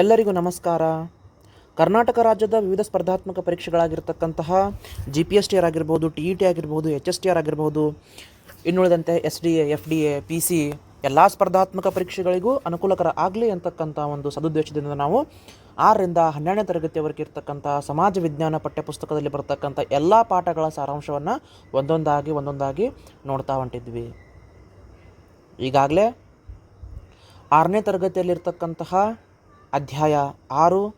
ಎಲ್ಲರಿಗೂ ನಮಸ್ಕಾರ. ಕರ್ನಾಟಕ ರಾಜ್ಯದ ವಿವಿಧ ಸ್ಪರ್ಧಾತ್ಮಕ ಪರೀಕ್ಷೆಗಳಾಗಿರ್ತಕ್ಕಂತಹ G P S T R ಆಗಿರ್ಬೋದು ಟಿ ಇ ಟಿ ಆಗಿರ್ಬೋದು ಎಚ್ ಎಸ್ ಟಿ ಆರ್ ಆಗಿರ್ಬೋದು, ಇನ್ನುಳಿದಂತೆ S D A F D A P C ಎಲ್ಲ ಸ್ಪರ್ಧಾತ್ಮಕ ಪರೀಕ್ಷೆಗಳಿಗೂ ಅನುಕೂಲಕರ ಆಗಲಿ ಅಂತಕ್ಕಂಥ ಒಂದು ಸದುದ್ದೇಶದಿಂದ ನಾವು ಆರರಿಂದ ಹನ್ನೆರಡನೇ ತರಗತಿಯವರೆಗೆ ಇರ್ತಕ್ಕಂಥ ಸಮಾಜ ವಿಜ್ಞಾನ ಪಠ್ಯಪುಸ್ತಕದಲ್ಲಿ ಬರತಕ್ಕಂಥ ಎಲ್ಲ ಪಾಠಗಳ ಸಾರಾಂಶವನ್ನು ಒಂದೊಂದಾಗಿ ಒಂದೊಂದಾಗಿ ನೋಡ್ತಾ ಹೊಂಟಿದ್ವಿ. ಈಗಾಗಲೇ ಆರನೇ ತರಗತಿಯಲ್ಲಿರ್ತಕ್ಕಂತಹ ಅಧ್ಯಾಯ ಆರು.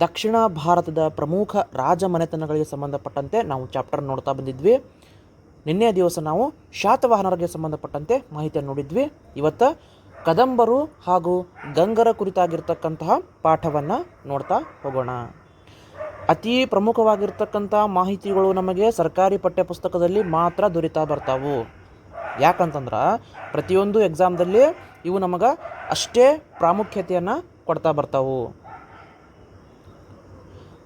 ದಕ್ಷಿಣ ಭಾರತದ ಪ್ರಮುಖ ರಾಜಮನೆತನಗಳಿಗೆ ಸಂಬಂಧಪಟ್ಟಂತೆ ನಾವು ಚಾಪ್ಟರ್ ನೋಡ್ತಾ ಬಂದಿದ್ವಿ. ನಿನ್ನೆ ದಿವಸ ನಾವು ಶಾತವಾಹನರಿಗೆ ಸಂಬಂಧಪಟ್ಟಂತೆ ಮಾಹಿತಿಯನ್ನು ನೋಡಿದ್ವಿ. ಇವತ್ತು ಕದಂಬರು ಹಾಗೂ ಗಂಗರ ಕುರಿತಾಗಿರ್ತಕ್ಕಂತಹ ಪಾಠವನ್ನು ನೋಡ್ತಾ ಹೋಗೋಣ. ಅತಿ ಪ್ರಮುಖವಾಗಿರ್ತಕ್ಕಂಥ ಮಾಹಿತಿಗಳು ನಮಗೆ ಸರ್ಕಾರಿ ಪಠ್ಯಪುಸ್ತಕದಲ್ಲಿ ಮಾತ್ರ ದೊರೀತಾ ಬರ್ತಾವು. ಯಾಕಂತಂದ್ರೆ, ಪ್ರತಿಯೊಂದು ಎಕ್ಸಾಮ್ದಲ್ಲಿ ಇವು ನಮಗೆ ಅಷ್ಟೇ ಪ್ರಾಮುಖ್ಯತೆಯನ್ನು ಕೊಡ್ತಾ ಬರ್ತಾವು.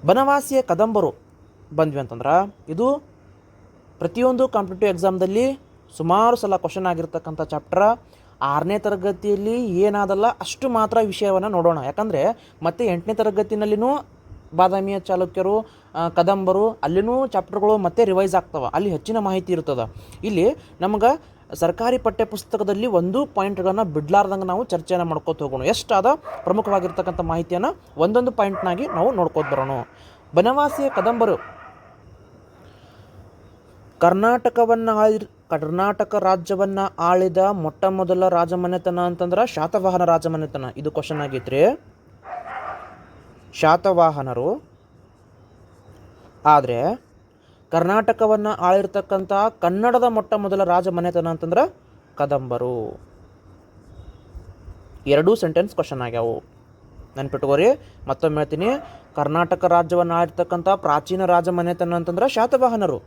ಬನವಾಸಿಯ ಕದಂಬರು ಬಂದ್ವಿ ಅಂತಂದ್ರೆ, ಇದು ಪ್ರತಿಯೊಂದು ಕಾಂಪಿಟೇಟಿವ್ ಎಕ್ಸಾಮ್ದಲ್ಲಿ ಸುಮಾರು ಸಲ ಕ್ವಶನ್ ಆಗಿರ್ತಕ್ಕಂಥ ಚಾಪ್ಟರ್ ಆರನೇ ತರಗತಿಯಲ್ಲಿ ಏನಾದಲ್ಲ ಅಷ್ಟು ಮಾತ್ರ ವಿಷಯವನ್ನು ನೋಡೋಣ. ಯಾಕಂದರೆ ಮತ್ತೆ ಎಂಟನೇ ತರಗತಿನಲ್ಲಿನೂ ಬಾದಾಮಿಯ ಚಾಲುಕ್ಯರು ಕದಂಬರು ಅಲ್ಲಿನೂ ಚಾಪ್ಟರ್ಗಳು ಮತ್ತೆ ರಿವೈಸ್ ಆಗ್ತವೆ. ಅಲ್ಲಿ ಹೆಚ್ಚಿನ ಮಾಹಿತಿ ಇರ್ತದೆ. ಇಲ್ಲಿ ನಮ್ಗೆ ಸರ್ಕಾರಿ ಪಠ್ಯಪುಸ್ತಕದಲ್ಲಿ ಒಂದು ಪಾಯಿಂಟ್ಗಳನ್ನು ಬಿಡ್ಲಾರ್ದಂಗೆ ನಾವು ಚರ್ಚೆಯನ್ನು ಮಾಡ್ಕೋತ ಹೋಗೋಣ. ಎಷ್ಟಾದ? ಪ್ರಮುಖವಾಗಿರ್ತಕ್ಕಂಥ ಮಾಹಿತಿಯನ್ನು ಒಂದೊಂದು ಪಾಯಿಂಟ್ನಾಗಿ ನಾವು ನೋಡ್ಕೋತ ಬರೋಣ. ಬನವಾಸಿಯ ಕದಂಬರು. ಕರ್ನಾಟಕವನ್ನು ಆಳಿ ಕರ್ನಾಟಕ ರಾಜ್ಯವನ್ನು ಆಳಿದ ಮೊಟ್ಟ ಮೊದಲ ರಾಜಮನೆತನ ಅಂತಂದ್ರೆ ಶಾತವಾಹನ ರಾಜಮನೆತನ. ಇದು ಕ್ವಶನ್ ಆಗೈತ್ರಿ. ಶಾತವಾಹನರು. ಆದರೆ ಕರ್ನಾಟಕವನ್ನು ಆಳಿರ್ತಕ್ಕಂಥ ಕನ್ನಡದ ಮೊಟ್ಟ ಮೊದಲ ರಾಜ ಮನೆತನ ಅಂತಂದ್ರೆ ಕದಂಬರು. ಎರಡೂ ಸೆಂಟೆನ್ಸ್ ಕ್ವಶನ್ ಆಗ್ಯಾವು. ನೆನ್ಪಿಟ್ಕೋರಿ, ಮತ್ತೊಮ್ಮೆ ಹೇಳ್ತೀನಿ. ಕರ್ನಾಟಕ ರಾಜ್ಯವನ್ನು ಆಳಿರ್ತಕ್ಕಂಥ ಪ್ರಾಚೀನ ರಾಜಮನೆತನ ಅಂತಂದ್ರೆ ಶಾತವಾಹನರು.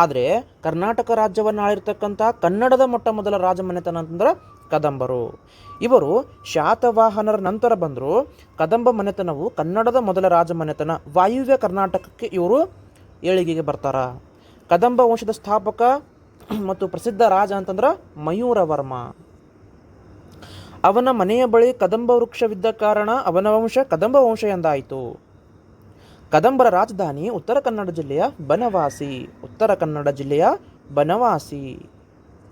ಆದರೆ ಕರ್ನಾಟಕ ರಾಜ್ಯವನ್ನು ಆಳಿರ್ತಕ್ಕಂಥ ಕನ್ನಡದ ಮೊಟ್ಟ ಮೊದಲ ರಾಜ ಮನೆತನ ಅಂತಂದ್ರೆ ಕದಂಬರು. ಇವರು ಶಾತವಾಹನರ ನಂತರ ಬಂದರು. ಕದಂಬ ಮನೆತನವು ಕನ್ನಡದ ಮೊದಲ ರಾಜ ಮನೆತನ. ವಾಯುವ್ಯ ಕರ್ನಾಟಕಕ್ಕೆ ಇವರು ಏಳಿಗೆಗೆ ಬರ್ತಾರ. ಕದಂಬ ವಂಶದ ಸ್ಥಾಪಕ ಮತ್ತು ಪ್ರಸಿದ್ಧ ರಾಜ ಅಂತಂದ್ರೆ ಮಯೂರವರ್ಮ. ಅವನ ಮನೆಯ ಬಳಿ ಕದಂಬ ವೃಕ್ಷವಿದ್ದ ಕಾರಣ ಅವನ ವಂಶ ಕದಂಬ ವಂಶ ಎಂದಾಯಿತು. ಕದಂಬರ ರಾಜಧಾನಿ ಉತ್ತರ ಕನ್ನಡ ಜಿಲ್ಲೆಯ ಬನವಾಸಿ, ಉತ್ತರ ಕನ್ನಡ ಜಿಲ್ಲೆಯ ಬನವಾಸಿ.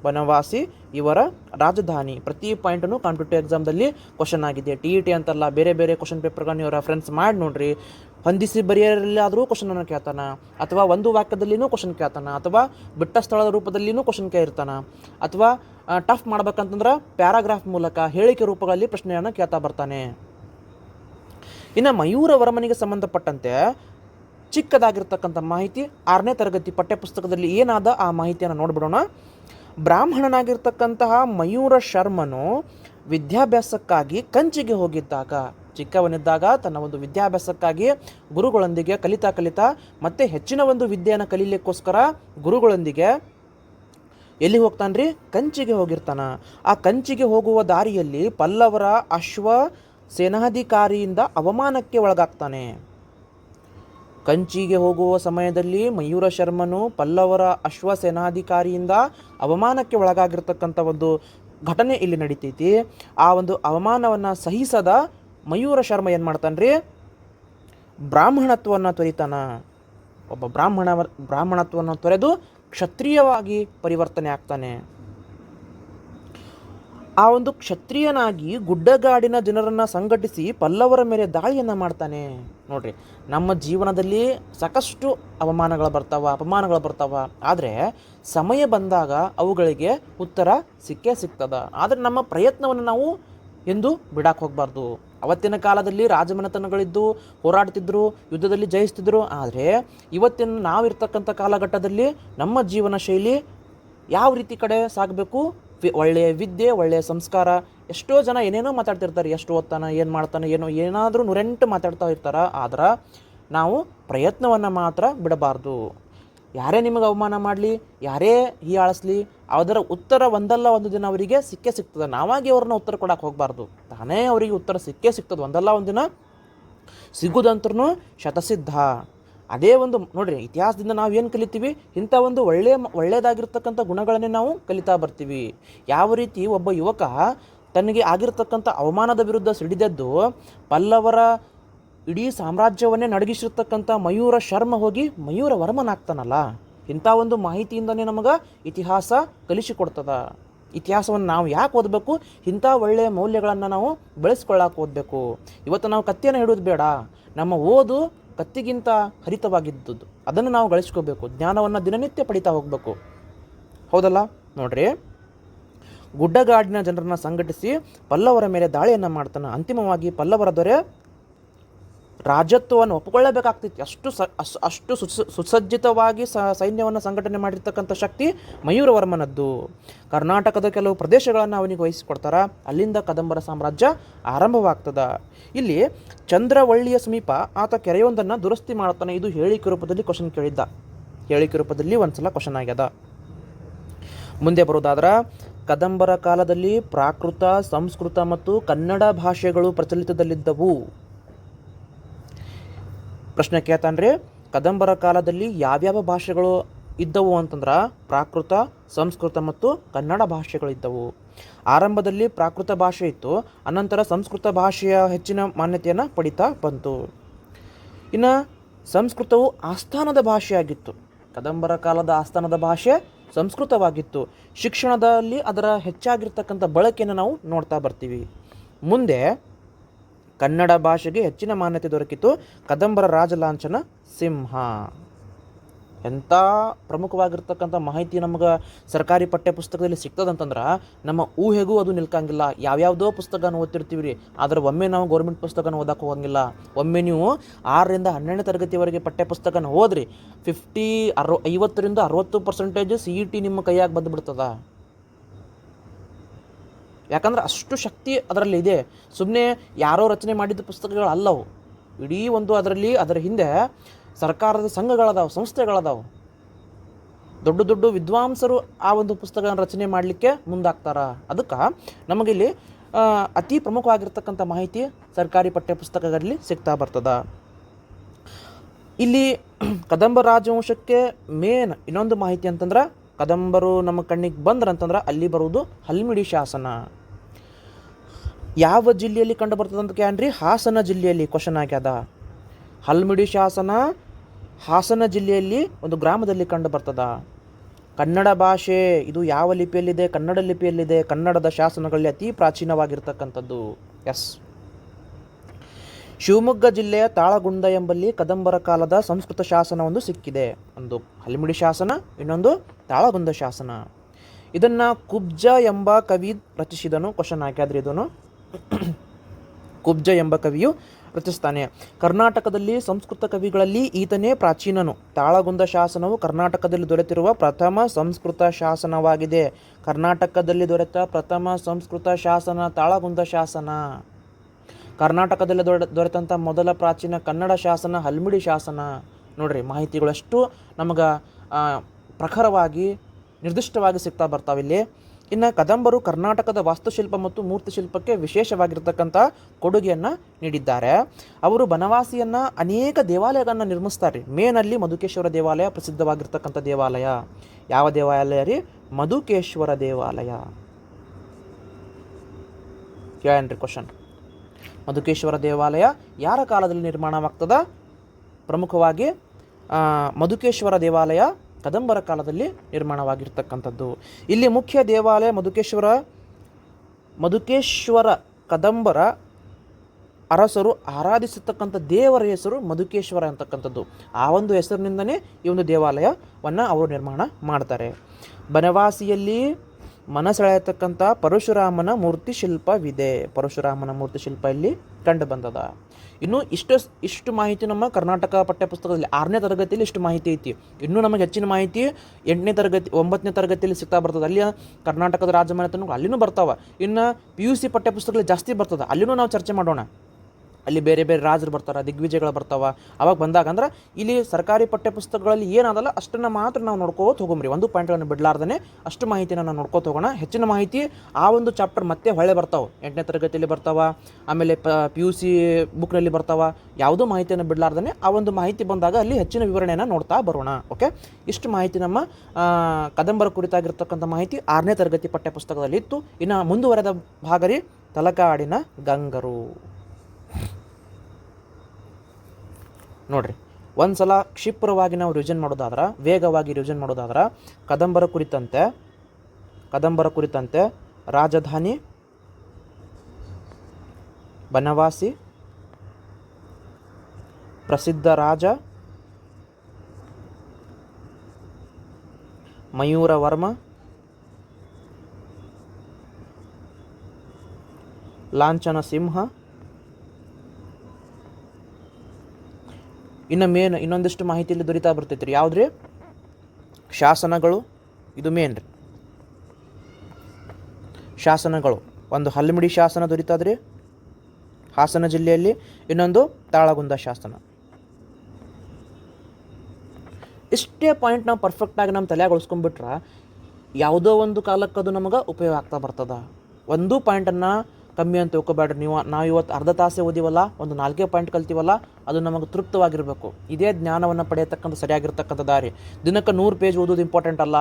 ಬನವಾಸಿ ಇವರ ರಾಜಧಾನಿ. ಪ್ರತಿ ಪಾಯಿಂಟನ್ನು ಕಾಂಪಿಟೇಟಿವ್ ಎಕ್ಸಾಮ್ದಲ್ಲಿ ಕ್ವಶನ್ ಆಗಿದೆ. ಟಿ ಇ ಟಿ ಅಂತಲ್ಲ, ಬೇರೆ ಬೇರೆ ಕ್ವಶನ್ ಪೇಪರ್ಗಳನ್ನ ನೀವು ರೆಫರೆನ್ಸ್ ಮಾಡಿ ನೋಡ್ರಿ. ಹೊಂದಿಸಿ ಬರೆಯಲಾದರೂ ಕ್ವಶನನ್ನು ಕೇಳ್ತಾನ. ಅಥವಾ ಒಂದು ವಾಕ್ಯದಲ್ಲಿನೂ ಕ್ವಶನ್ ಕೇಳ್ತಾನ. ಅಥವಾ ಬಿಟ್ಟ ಸ್ಥಳದ ರೂಪದಲ್ಲಿನೂ ಕ್ವಶನ್ ಕೇಳಿರ್ತಾನ ಅಥವಾ ಟಫ್ ಮಾಡ್ಬೇಕಂತಂದ್ರೆ ಪ್ಯಾರಾಗ್ರಾಫ್ ಮೂಲಕ ಹೇಳಿಕೆ ರೂಪಗಳಲ್ಲಿ ಪ್ರಶ್ನೆಯನ್ನು ಕೇಳ್ತಾ ಬರ್ತಾನೆ. ಇನ್ನು ಮಯೂರ ವರಮನಿಗೆ ಸಂಬಂಧಪಟ್ಟಂತೆ ಚಿಕ್ಕದಾಗಿರ್ತಕ್ಕಂಥ ಮಾಹಿತಿ ಆರನೇ ತರಗತಿ ಪಠ್ಯಪುಸ್ತಕದಲ್ಲಿ ಏನಾದ ಆ ಮಾಹಿತಿಯನ್ನು ನೋಡ್ಬಿಡೋಣ. ಬ್ರಾಹ್ಮಣನಾಗಿರ್ತಕ್ಕಂತಹ ಮಯೂರ ಶರ್ಮನು ವಿದ್ಯಾಭ್ಯಾಸಕ್ಕಾಗಿ ಕಂಚಿಗೆ ಹೋಗಿದ್ದಾಗ, ಚಿಕ್ಕವನಿದ್ದಾಗ ತನ್ನ ಒಂದು ವಿದ್ಯಾಭ್ಯಾಸಕ್ಕಾಗಿ ಗುರುಗಳೊಂದಿಗೆ ಕಲಿತಾ ಕಲಿತಾ, ಮತ್ತೆ ಹೆಚ್ಚಿನ ಒಂದು ವಿದ್ಯೆಯನ್ನು ಕಲೀಲಿಕ್ಕೋಸ್ಕರ ಗುರುಗಳೊಂದಿಗೆ ಎಲ್ಲಿ ಹೋಗ್ತಾನ್ರಿ? ಕಂಚಿಗೆ ಹೋಗಿರ್ತಾನ. ಆ ಕಂಚಿಗೆ ಹೋಗುವ ದಾರಿಯಲ್ಲಿ ಪಲ್ಲವರ ಅಶ್ವ ಸೇನಾಧಿಕಾರಿಯಿಂದ ಅವಮಾನಕ್ಕೆ ಒಳಗಾಗ್ತಾನೆ. ಕಂಚಿಗೆ ಹೋಗುವ ಸಮಯದಲ್ಲಿ ಮಯೂರ ಶರ್ಮನು ಪಲ್ಲವರ ಅಶ್ವ ಸೇನಾಧಿಕಾರಿಯಿಂದ ಅವಮಾನಕ್ಕೆ ಒಳಗಾಗಿರ್ತಕ್ಕಂಥ ಒಂದು ಘಟನೆ ಇಲ್ಲಿ ನಡೀತೈತಿ. ಆ ಒಂದು ಅವಮಾನವನ್ನು ಸಹಿಸದ ಮಯೂರ ಶರ್ಮ ಏನು ಮಾಡ್ತಾನೆ ರೀ ಬ್ರಾಹ್ಮಣತ್ವವನ್ನು ತೊರಿತಾನ. ಒಬ್ಬ ಬ್ರಾಹ್ಮಣ ಬ್ರಾಹ್ಮಣತ್ವವನ್ನು ತೊರೆದು ಕ್ಷತ್ರಿಯವಾಗಿ ಪರಿವರ್ತನೆ ಆಗ್ತಾನೆ. ಆ ಒಂದು ಕ್ಷತ್ರಿಯನಾಗಿ ಗುಡ್ಡಗಾಡಿನ ಜನರನ್ನು ಸಂಘಟಿಸಿ ಪಲ್ಲವರ ಮೇಲೆ ದಾಳಿಯನ್ನು ಮಾಡ್ತಾನೆ. ನೋಡ್ರಿ, ನಮ್ಮ ಜೀವನದಲ್ಲಿ ಸಾಕಷ್ಟು ಅವಮಾನಗಳು ಬರ್ತಾವ, ಅಪಮಾನಗಳು ಬರ್ತಾವ. ಆದರೆ ಸಮಯ ಬಂದಾಗ ಅವುಗಳಿಗೆ ಉತ್ತರ ಸಿಕ್ಕೇ ಸಿಗ್ತದ. ಆದರೆ ನಮ್ಮ ಪ್ರಯತ್ನವನ್ನು ನಾವು ಎಂದು ಬಿಡಕ್ಕೆ ಹೋಗಬಾರ್ದು. ಅವತ್ತಿನ ಕಾಲದಲ್ಲಿ ರಾಜಮನೆತನಗಳಿದ್ದು, ಹೋರಾಡ್ತಿದ್ರು, ಯುದ್ಧದಲ್ಲಿ ಜಯಿಸ್ತಿದ್ರು. ಆದರೆ ಇವತ್ತಿನ ನಾವಿರ್ತಕ್ಕಂಥ ಕಾಲಘಟ್ಟದಲ್ಲಿ ನಮ್ಮ ಜೀವನ ಶೈಲಿ ಯಾವ ರೀತಿ ಕಡೆ ಸಾಗಬೇಕು? ಒಳ್ಳೆಯ ವಿದ್ಯೆ, ಒಳ್ಳೆಯ ಸಂಸ್ಕಾರ, ಎಷ್ಟೋ ಜನ ಏನೇನೋ ಮಾತಾಡ್ತಿರ್ತಾರೆ, ಎಷ್ಟು ಓದ್ತಾನೆ, ಏನು ಮಾಡ್ತಾನೆ, ಏನೋ, ಏನಾದರೂ ನೂರೆಂಟು ಮಾತಾಡ್ತಾ ಇರ್ತಾರೆ, ಆದ್ರೆ ನಾವು ಪ್ರಯತ್ನವನ್ನು ಮಾತ್ರ ಬಿಡಬಾರ್ದು. ಯಾರೇ ನಿಮಗೆ ಅವಮಾನ ಮಾಡಲಿ, ಯಾರೇ ಹೀಯಾಳಿಸ್ಲಿ, ಅದರ ಉತ್ತರ ಒಂದಲ್ಲ ಒಂದು ದಿನ ಅವರಿಗೆ ಸಿಕ್ಕೇ ಸಿಗ್ತದೆ. ನಾವಾಗಿ ಅವ್ರನ್ನ ಉತ್ತರ ಕೊಡಕ್ಕೆ ಹೋಗಬಾರ್ದು. ತಾನೇ ಅವರಿಗೆ ಉತ್ತರ ಸಿಕ್ಕೇ ಸಿಗ್ತದೆ. ಒಂದಲ್ಲ ಒಂದು ದಿನ ಸಿಗುದಂತ್ರೂ ಶತಸಿದ್ಧ. ಅದೇ ಒಂದು ನೋಡಿರಿ, ಇತಿಹಾಸದಿಂದ ನಾವು ಏನು ಕಲಿತೀವಿ? ಇಂಥ ಒಂದು ಒಳ್ಳೆಯ ಒಳ್ಳೆಯದಾಗಿರ್ತಕ್ಕಂಥ ಗುಣಗಳನ್ನೇ ನಾವು ಕಲಿತಾ ಬರ್ತೀವಿ. ಯಾವ ರೀತಿ ಒಬ್ಬ ಯುವಕ ತನಗೆ ಆಗಿರ್ತಕ್ಕಂಥ ಅವಮಾನದ ವಿರುದ್ಧ ಸಿಡಿದೆದ್ದು, ಪಲ್ಲವರ ಇಡೀ ಸಾಮ್ರಾಜ್ಯವನ್ನೇ ನಡಗಿಸಿರ್ತಕ್ಕಂಥ ಮಯೂರ ಶರ್ಮ ಹೋಗಿ ಮಯೂರ ವರ್ಮನಾಗ್ತಾನಲ್ಲ ಇಂಥ ಒಂದು ಮಾಹಿತಿಯಿಂದನೇ ನಮಗೆ ಇತಿಹಾಸ ಕಲಿಸಿಕೊಡ್ತದ. ಇತಿಹಾಸವನ್ನು ನಾವು ಯಾಕೆ ಓದಬೇಕು? ಇಂಥ ಒಳ್ಳೆಯ ಮೌಲ್ಯಗಳನ್ನು ನಾವು ಬೆಳೆಸ್ಕೊಳ್ಳಾಕ ಓದಬೇಕು. ಇವತ್ತು ನಾವು ಕತ್ತೆಯನ್ನು ಹಿಡಿಯೋದು ಬೇಡ. ನಮ್ಮ ಓದು ಕತ್ತಿಗಿಂತ ಹರಿತವಾಗಿದ್ದದ್ದು. ಅದನ್ನು ನಾವು ಗಳಿಸ್ಕೋಬೇಕು. ಜ್ಞಾನವನ್ನು ದಿನನಿತ್ಯ ಪಡಿತಾ ಹೋಗಬೇಕು. ಹೌದಲ್ಲ? ನೋಡ್ರಿ. ಗುಡ್ಡಗಾಡಿನ ಜನರನ್ನು ಸಂಘಟಿಸಿ ಪಲ್ಲವರ ಮೇಲೆ ದಾಳಿಯನ್ನು ಮಾಡ್ತಾನೆ. ಅಂತಿಮವಾಗಿ ಪಲ್ಲವರ ದೊರೆ ರಾಜ್ಯತ್ವವನ್ನು ಒಪ್ಪಿಕೊಳ್ಳಬೇಕಾಗ್ತಿತ್ತು. ಅಷ್ಟು ಸ ಅಷ್ಟು ಸುಸ ಸುಸಜ್ಜಿತವಾಗಿ ಸ ಸೈನ್ಯವನ್ನು ಸಂಘಟನೆ ಮಾಡಿರ್ತಕ್ಕಂಥ ಶಕ್ತಿ ಮಯೂರವರ್ಮನದ್ದು ಕರ್ನಾಟಕದ ಕೆಲವು ಪ್ರದೇಶಗಳನ್ನು ಅವನಿಗೆ ವಹಿಸಿಕೊಡ್ತಾರೆ. ಅಲ್ಲಿಂದ ಕದಂಬರ ಸಾಮ್ರಾಜ್ಯ ಆರಂಭವಾಗ್ತದ. ಇಲ್ಲಿ ಚಂದ್ರವಳ್ಳಿಯ ಸಮೀಪ ಆತ ಕೆರೆಯೊಂದನ್ನು ದುರಸ್ತಿ ಮಾಡ್ತಾನೆ ಇದು ಹೇಳಿಕೆ ರೂಪದಲ್ಲಿ ಕ್ವಶನ್ ಕೇಳಿದ್ದ. ಹೇಳಿಕೆ ರೂಪದಲ್ಲಿ ಒಂದ್ಸಲ ಕ್ವಶನ್ ಆಗ್ಯದ. ಮುಂದೆ ಬರೋದಾದ್ರೆ ಕದಂಬರ ಕಾಲದಲ್ಲಿ ಪ್ರಾಕೃತ, ಸಂಸ್ಕೃತ ಮತ್ತು ಕನ್ನಡ ಭಾಷೆಗಳು ಪ್ರಚಲಿತದಲ್ಲಿದ್ದವು. ಪ್ರಶ್ನೆ ಕೇಳ್ತಾನೆ ರೀ ಕದಂಬರ ಕಾಲದಲ್ಲಿ ಯಾವ್ಯಾವ ಭಾಷೆಗಳು ಇದ್ದವು ಅಂತಂದ್ರೆ ಪ್ರಾಕೃತ, ಸಂಸ್ಕೃತ ಮತ್ತು ಕನ್ನಡ ಭಾಷೆಗಳು ಇದ್ದವು. ಆರಂಭದಲ್ಲಿ ಪ್ರಾಕೃತ ಭಾಷೆ ಇತ್ತು, ಅನಂತರ ಸಂಸ್ಕೃತ ಭಾಷೆಯ ಹೆಚ್ಚಿನ ಮಾನ್ಯತೆಯನ್ನು ಪಡಿತಾ ಬಂತು. ಇನ್ನು ಸಂಸ್ಕೃತವು ಆಸ್ಥಾನದ ಭಾಷೆಯಾಗಿತ್ತು. ಕದಂಬರ ಕಾಲದ ಆಸ್ಥಾನದ ಭಾಷೆ ಸಂಸ್ಕೃತವಾಗಿತ್ತು. ಶಿಕ್ಷಣದಲ್ಲಿ ಅದರ ಹೆಚ್ಚಾಗಿರ್ತಕ್ಕಂಥ ಬಳಕೆಯನ್ನು ನಾವು ನೋಡ್ತಾ ಬರ್ತೀವಿ. ಮುಂದೆ ಕನ್ನಡ ಭಾಷೆಗೆ ಹೆಚ್ಚಿನ ಮಾನ್ಯತೆ ದೊರಕಿತು. ಕದಂಬರ ರಾಜಲಾಂಛನ ಸಿಂಹ. ಎಂಥ ಪ್ರಮುಖವಾಗಿರ್ತಕ್ಕಂಥ ಮಾಹಿತಿ ನಮಗೆ ಸರ್ಕಾರಿ ಪಠ್ಯಪುಸ್ತಕದಲ್ಲಿ ಸಿಗ್ತದಂತಂದ್ರೆ ನಮ್ಮ ಊಹೆಗೂ ಅದು ನಿಲ್ಕಂಗಿಲ್ಲ. ಯಾವ್ಯಾವುದೋ ಪುಸ್ತಕನ ಓದ್ತಿರ್ತೀವಿ ರೀ ಆದರೆ ಒಮ್ಮೆ ನಾವು ಗೌರ್ಮೆಂಟ್ ಪುಸ್ತಕನ ಓದಕ್ಕೆ ಹೋಗಂಗಿಲ್ಲ. ಒಮ್ಮೆ ನೀವು ಆರರಿಂದ ಹನ್ನೆರಡನೇ ತರಗತಿವರೆಗೆ ಪಠ್ಯಪುಸ್ತಕನ ಓದ್ರಿ. ಫಿಫ್ಟಿ ಅರವ ಐವತ್ತರಿಂದ ಅರವತ್ತು ಪರ್ಸೆಂಟೇಜ್ ಸಿ ಇ ಟಿ ನಿಮ್ಮ ಕೈಯಾಗಿ ಬಂದುಬಿಡ್ತದ. ಯಾಕಂದ್ರೆ ಅಷ್ಟು ಶಕ್ತಿ ಅದರಲ್ಲಿ ಇದೆ. ಸುಮ್ಮನೆ ಯಾರೋ ರಚನೆ ಮಾಡಿದ ಪುಸ್ತಕಗಳು ಅಲ್ಲವು ಇಡೀ ಒಂದು ಅದರಲ್ಲಿ, ಅದರ ಹಿಂದೆ ಸರ್ಕಾರದ ಸಂಘಗಳದಾವು, ಸಂಸ್ಥೆಗಳದಾವು. ದೊಡ್ಡ ದೊಡ್ಡ ವಿದ್ವಾಂಸರು ಆ ಒಂದು ಪುಸ್ತಕ ರಚನೆ ಮಾಡಲಿಕ್ಕೆ ಮುಂದಾಗ್ತಾರೆ? ಅದಕ್ಕೆ ನಮಗಿಲ್ಲಿ ಅತಿ ಪ್ರಮುಖವಾಗಿರ್ತಕ್ಕಂಥ ಮಾಹಿತಿ ಸರ್ಕಾರಿ ಪಠ್ಯ ಪುಸ್ತಕಗಳಲ್ಲಿ ಸಿಗ್ತಾ ಬರ್ತದ. ಇಲ್ಲಿ ಕದಂಬ ರಾಜವಂಶಕ್ಕೆ ಮೇನ್ ಇನ್ನೊಂದು ಮಾಹಿತಿ ಅಂತಂದ್ರೆ, ಕದಂಬರು ನಮ್ಮ ಕಣ್ಣಿಗೆ ಬಂದ್ರಂತಂದ್ರೆ ಅಲ್ಲಿ ಬರುವುದು ಹಲ್ಮಿಡಿ ಶಾಸನ. ಯಾವ ಜಿಲ್ಲೆಯಲ್ಲಿ ಕಂಡು ಬರ್ತದೆ ಅಂತ ಕ್ಯಾನ್ರಿ ಹಾಸನ ಜಿಲ್ಲೆಯಲ್ಲಿ ಕ್ವಶನ್ ಆಗ್ಯದ. ಹಲ್ಮಿಡಿ ಶಾಸನ ಹಾಸನ ಜಿಲ್ಲೆಯಲ್ಲಿ ಒಂದು ಗ್ರಾಮದಲ್ಲಿ ಕಂಡು ಬರ್ತದ ಕನ್ನಡ ಭಾಷೆ, ಇದು ಯಾವ ಲಿಪಿಯಲ್ಲಿದೆ? ಕನ್ನಡ ಲಿಪಿಯಲ್ಲಿದೆ. ಕನ್ನಡದ ಶಾಸನಗಳಲ್ಲಿ ಅತಿ ಪ್ರಾಚೀನವಾಗಿರ್ತಕ್ಕಂಥದ್ದು. ಎಸ್ ಶಿವಮೊಗ್ಗ ಜಿಲ್ಲೆಯ ತಾಳಗುಂದ ಎಂಬಲ್ಲಿ ಕದಂಬರ ಕಾಲದ ಸಂಸ್ಕೃತ ಶಾಸನ ಒಂದು ಸಿಕ್ಕಿದೆ. ಒಂದು ಹಲ್ಮಿಡಿ ಶಾಸನ, ಇನ್ನೊಂದು ತಾಳಗುಂದ ಶಾಸನ. ಇದನ್ನು ಕುಬ್ಜ ಎಂಬ ಕವಿ ರಚಿಸಿದನು. ಕ್ವಶನ್ ಹಾಕ್ಯಾದ್ರಿ ಇದನ್ನು ಕುಬ್ಜ ಎಂಬ ಕವಿಯು ರಚಿಸ್ತಾನೆ. ಕರ್ನಾಟಕದಲ್ಲಿ ಸಂಸ್ಕೃತ ಕವಿಗಳಲ್ಲಿ ಈತನೇ ಪ್ರಾಚೀನನು. ತಾಳಗುಂದ ಶಾಸನವು ಕರ್ನಾಟಕದಲ್ಲಿ ದೊರೆತಿರುವ ಪ್ರಥಮ ಸಂಸ್ಕೃತ ಶಾಸನವಾಗಿದೆ. ಕರ್ನಾಟಕದಲ್ಲಿ ದೊರೆತ ಪ್ರಥಮ ಸಂಸ್ಕೃತ ಶಾಸನ ತಾಳಗುಂದ ಶಾಸನ. ಕರ್ನಾಟಕದಲ್ಲಿ ದೊರೆ ದೊರೆತಂಥ ಮೊದಲ ಪ್ರಾಚೀನ ಕನ್ನಡ ಶಾಸನ ಹಲ್ಮಿಡಿ ಶಾಸನ. ನೋಡ್ರಿ, ಮಾಹಿತಿಗಳಷ್ಟು ನಮಗೆ ಪ್ರಖರವಾಗಿ ನಿರ್ದಿಷ್ಟವಾಗಿ ಸಿಗ್ತಾ ಬರ್ತಾವಿಲ್ಲಿ. ಇನ್ನು ಕದಂಬರು ಕರ್ನಾಟಕದ ವಾಸ್ತುಶಿಲ್ಪ ಮತ್ತು ಮೂರ್ತಿಶಿಲ್ಪಕ್ಕೆ ವಿಶೇಷವಾಗಿರ್ತಕ್ಕಂಥ ಕೊಡುಗೆಯನ್ನು ನೀಡಿದ್ದಾರೆ. ಅವರು ಬನವಾಸಿಯನ್ನು ಅನೇಕ ದೇವಾಲಯಗಳನ್ನು ನಿರ್ಮಿಸ್ತಾರೆ. ಮೇನಲ್ಲಿ ಮಧುಕೇಶ್ವರ ದೇವಾಲಯ ಪ್ರಸಿದ್ಧವಾಗಿರ್ತಕ್ಕಂಥ ದೇವಾಲಯ. ಯಾವ ದೇವಾಲಯ ರೀ? ಮಧುಕೇಶ್ವರ ದೇವಾಲಯ. ಕೇಳಿ ಕ್ವಶನ್ ಮಧುಕೇಶ್ವರ ದೇವಾಲಯ ಯಾರ ಕಾಲದಲ್ಲಿ ನಿರ್ಮಾಣವಾಗ್ತದ? ಪ್ರಮುಖವಾಗಿ ಮಧುಕೇಶ್ವರ ದೇವಾಲಯ ಕದಂಬರ ಕಾಲದಲ್ಲಿ ನಿರ್ಮಾಣವಾಗಿರ್ತಕ್ಕಂಥದ್ದು. ಇಲ್ಲಿ ಮುಖ್ಯ ದೇವಾಲಯ ಮಧುಕೇಶ್ವರ ಮಧುಕೇಶ್ವರ ಕದಂಬರ ಅರಸರು ಆರಾಧಿಸತಕ್ಕಂಥ ದೇವರ ಹೆಸರು ಮಧುಕೇಶ್ವರ ಅಂತಕ್ಕಂಥದ್ದು. ಆ ಒಂದು ಹೆಸರಿನಿಂದನೇ ಈ ಒಂದು ದೇವಾಲಯವನ್ನು ಅವರು ನಿರ್ಮಾಣ ಮಾಡ್ತಾರೆ. ಬನವಾಸಿಯಲ್ಲಿ ಮನಸೆಳೆಯತಕ್ಕಂಥ ಪರಶುರಾಮನ ಮೂರ್ತಿ ಶಿಲ್ಪವಿದೆ. ಪರಶುರಾಮನ ಮೂರ್ತಿ ಶಿಲ್ಪ ಇಲ್ಲಿ ಕಂಡು ಬಂದದ. ಇನ್ನು ಇಷ್ಟು ಇಷ್ಟು ಮಾಹಿತಿ ನಮ್ಮ ಕರ್ನಾಟಕ ಪಠ್ಯಪುಸ್ತಕದಲ್ಲಿ ಆರನೇ ತರಗತಿಯಲ್ಲಿ ಇಷ್ಟು ಮಾಹಿತಿ ಐತಿ. ಇನ್ನೂ ನಮಗೆ ಹೆಚ್ಚಿನ ಮಾಹಿತಿ ಎಂಟನೇ ತರಗತಿ, ಒಂಬತ್ತನೇ ತರಗತಿಯಲ್ಲಿ ಸಿಗ್ತಾ ಬರ್ತದೆ. ಅಲ್ಲಿ ಕರ್ನಾಟಕದ ರಾಜಮನೆತನ ಅಲ್ಲಿನೂ ಬರ್ತಾವೆ. ಇನ್ನು ಪಿ ಯು ಸಿ ಪಠ್ಯಪುಸ್ತಕದಲ್ಲಿ ಜಾಸ್ತಿ ಬರ್ತದೆ. ಅಲ್ಲಿನೂ ನಾವು ಚರ್ಚೆ ಮಾಡೋಣ. ಅಲ್ಲಿ ಬೇರೆ ಬೇರೆ ರಾಜರು ಬರ್ತಾರೆ, ದಿಗ್ವಿಜಯಗಳು ಬರ್ತಾವ. ಅವಾಗ ಬಂದಾಗ ಅಂದ್ರೆ ಇಲ್ಲಿ ಸರ್ಕಾರಿ ಪಠ್ಯಪುಸ್ತಕಗಳಲ್ಲಿ ಏನಾದಲ್ಲ ಅಷ್ಟನ್ನು ಮಾತ್ರ ನಾವು ನೋಡ್ಕೋತ ಹೋಗೊಂಬ್ರಿ ಒಂದು ಪಾಯಿಂಟ್ಗಳನ್ನು ಬಿಡಲಾರ್ದೇ ಅಷ್ಟು ಮಾಹಿತಿನ ನಾವು ನೋಡ್ಕೋತ ಹೋಗೋಣ. ಹೆಚ್ಚಿನ ಮಾಹಿತಿ ಆ ಒಂದು ಚಾಪ್ಟರ್ ಮತ್ತೆ ಹೊಳೆ ಬರ್ತಾವೆ. ಎಂಟನೇ ತರಗತಿಯಲ್ಲಿ ಬರ್ತಾವೆ, ಆಮೇಲೆ ಪ ಪಿ ಯು ಸಿ ಬುಕ್ನಲ್ಲಿ ಬರ್ತಾವ. ಯಾವುದೋ ಮಾಹಿತಿಯನ್ನು ಬಿಡಲಾರ್ದೇ ಆ ಒಂದು ಮಾಹಿತಿ ಬಂದಾಗ ಅಲ್ಲಿ ಹೆಚ್ಚಿನ ವಿವರಣೆಯನ್ನು ನೋಡ್ತಾ ಬರೋಣ. ಓಕೆ ಇಷ್ಟು ಮಾಹಿತಿ ನಮ್ಮ ಕದಂಬರ ಕುರಿತಾಗಿರ್ತಕ್ಕಂಥ ಮಾಹಿತಿ ಆರನೇ ತರಗತಿ ಪಠ್ಯಪುಸ್ತಕದಲ್ಲಿ ಇತ್ತು ಇನ್ನು ಮುಂದುವರೆದ ಭಾಗರಿ ತಲಕಾಡಿನ ಗಂಗರು. ನೋಡ್ರಿ, ಒಂದು ಸಲ ಕ್ಷಿಪ್ರವಾಗಿ ನಾವು ರಿವಿಷನ್ ಮಾಡೋದಾದ್ರೆ, ವೇಗವಾಗಿ ರಿವಿಷನ್ ಮಾಡೋದಾದ್ರೆ, ಕದಂಬರ ಕುರಿತಂತೆ ಕದಂಬರ ಕುರಿತಂತೆ ರಾಜಧಾನಿ ಬನವಾಸಿ, ಪ್ರಸಿದ್ಧ ರಾಜ ಮಯೂರವರ್ಮ ಲಾಂಛನ ಸಿಂಹ ಇನ್ನು ಮೇನ್ ಇನ್ನೊಂದಿಷ್ಟು ಮಾಹಿತಿಯಲ್ಲಿ ದೊರೀತಾ ರೀ. ಯಾವ್ದ್ರಿ? ಶಾಸನಗಳು. ಇದು ಮೇನ್ ರೀ. ಶಾಸನಗಳು. ಒಂದು ಹಲ್ಮಿಡಿ ಶಾಸನ ದೊರೀತದ್ರಿ. ಹಾಸನ ಜಿಲ್ಲೆಯಲ್ಲಿ ಇನ್ನೊಂದು ತಾಳಗುಂದ ಶಾಸನ. ಇಷ್ಟೇ ಪಾಯಿಂಟ್ ನಾವು ಪರ್ಫೆಕ್ಟಾಗಿ ನಮ್ಮ ತಲೆಯಾಗ ಉಳಿಸ್ಕೊಂಡ್ಬಿಟ್ರೆ, ಯಾವುದೋ ಒಂದು ಕಾಲಕ್ಕೆ ಅದು ನಮಗೆ ಉಪಯೋಗ ಆಗ್ತಾ ಬರ್ತದ. ಒಂದು ಪಾಯಿಂಟನ್ನು ಕಮ್ಮಿ ಅಂತ ತಿಳ್ಕೊಬೇಡ್ರಿ. ನೀವು, ನಾವು ಇವತ್ತು ಅರ್ಧ ತಾಸೆ ಓದಿವಲ್ಲ, ಒಂದು ನಾಲ್ಕೇ ಪಾಯಿಂಟ್ ಕಲ್ತೀವಲ್ಲ, ಅದು ನಮಗೆ ತೃಪ್ತವಾಗಿರಬೇಕು. ಇದೇ ಜ್ಞಾನವನ್ನು ಪಡೆಯತಕ್ಕಂಥ ಸರಿಯಾಗಿರ್ತಕ್ಕಂಥ ದಾರಿ. ದಿನಕ್ಕೆ ನೂರು ಪೇಜ್ ಓದೋದು ಇಂಪಾರ್ಟೆಂಟ್ ಅಲ್ಲ.